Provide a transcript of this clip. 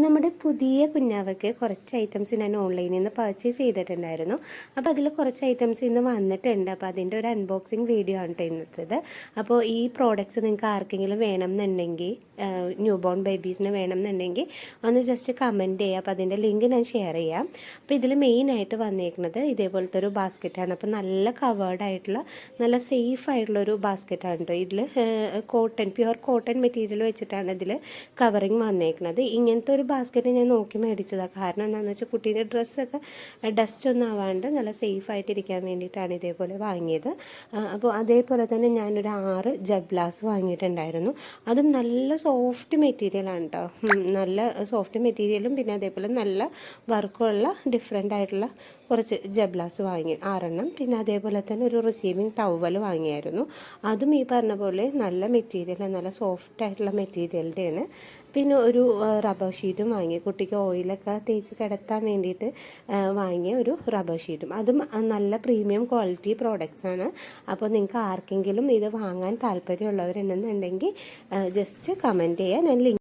നമ്മുടെ പുതിയ കുഞ്ഞാവയ്ക്ക് കുറച്ച് ഐറ്റംസ് ഞാൻ ഓൺലൈനിൽ നിന്ന് പർച്ചേസ് ചെയ്തിട്ടുണ്ടായിരുന്നു. അപ്പോൾ അതിൽ കുറച്ച് ഐറ്റംസ് ഇന്ന് വന്നിട്ടുണ്ട്. അപ്പോൾ അതിന്റെ ഒരു അൺബോക്സിങ് വീഡിയോ ആണ് കേട്ടോ ഇന്നത്തേത്. അപ്പോൾ ഈ പ്രോഡക്റ്റ്സ് നിങ്ങൾക്ക് ആർക്കെങ്കിലും വേണം എന്നുണ്ടെങ്കിൽ ന്യൂ ബോൺ ബേബീസിന് വേണം എന്നുണ്ടെങ്കിൽ ഒന്ന് ജസ്റ്റ് കമന്റ് ചെയ്യുക അപ്പോൾ അതിന്റെ ലിങ്ക് ഞാൻ ഷെയർ ചെയ്യാം. അപ്പോൾ ഇതിൽ മെയിനായിട്ട് വന്നിരിക്കുന്നത് ഇതേപോലത്തെ ഒരു ബാസ്ക്കറ്റാണ് അപ്പോൾ നല്ല കവേർഡ് ആയിട്ടുള്ള നല്ല സേഫ് ആയിട്ടുള്ള ഒരു ബാസ്ക്കറ്റാണ് കേട്ടോ ഇതിൽ കോട്ടൺ പ്യുവർ കോട്ടൺ മെറ്റീരിയൽ വെച്ചിട്ടാണ് ഇതിൽ കവറിങ് വന്നിരിക്കുന്നത് ഇങ്ങനത്തെ ഒരു ബാസ്ക്കറ്റ് ഞാൻ നോക്കി മേടിച്ചതാണ് കാരണം എന്താണെന്ന് വെച്ചാൽ കുട്ടീന്റെ ഡ്രസ്സൊക്കെ ഡസ്റ്റ് ഒന്നും ആവാണ്ട് നല്ല സേഫ് ആയിട്ട് ഇരിക്കാൻ വേണ്ടിയിട്ടാണ് ഇതേപോലെ വാങ്ങിയത്. അപ്പോൾ അതേപോലെ തന്നെ ഞാനൊരു ആറ് ജബ്ലാസ് വാങ്ങിയിട്ടുണ്ടായിരുന്നു. അതും നല്ല സോഫ്റ്റ് മെറ്റീരിയലാണ് കേട്ടോ നല്ല സോഫ്റ്റ് മെറ്റീരിയലും പിന്നെ അതേപോലെ നല്ല വർക്കുള്ള ഡിഫറെന്റ് ആയിട്ടുള്ള കുറച്ച് ജബ്ലാസ് വാങ്ങി ആറെണ്ണം. പിന്നെ അതേപോലെ തന്നെ ഒരു റിസീവിങ് ടവൽ വാങ്ങിയായിരുന്നു. അതും ഈ പറഞ്ഞ പോലെ നല്ല മെറ്റീരിയൽ നല്ല സോഫ്റ്റ് ആയിട്ടുള്ള മെറ്റീരിയലിന്റെയാണ് പിന്നെ ഒരു റബ്ബർ ഷീറ്റും വാങ്ങി കുട്ടിക്ക് ഓയിലൊക്കെ തേച്ച് കിടത്താൻ വേണ്ടിയിട്ട് വാങ്ങിയ ഒരു റബ്ബർ ഷീറ്റും അതും നല്ല പ്രീമിയം ക്വാളിറ്റി പ്രോഡക്റ്റ്സ് ആണ്. അപ്പോൾ നിങ്ങൾക്ക് ആർക്കെങ്കിലും ഇത് വാങ്ങാൻ താല്പര്യമുള്ളവരുണ്ടെന്നുണ്ടെങ്കിൽ ജസ്റ്റ് കമന്റ് ചെയ്യാൻ ഞാൻ ലിങ്ക്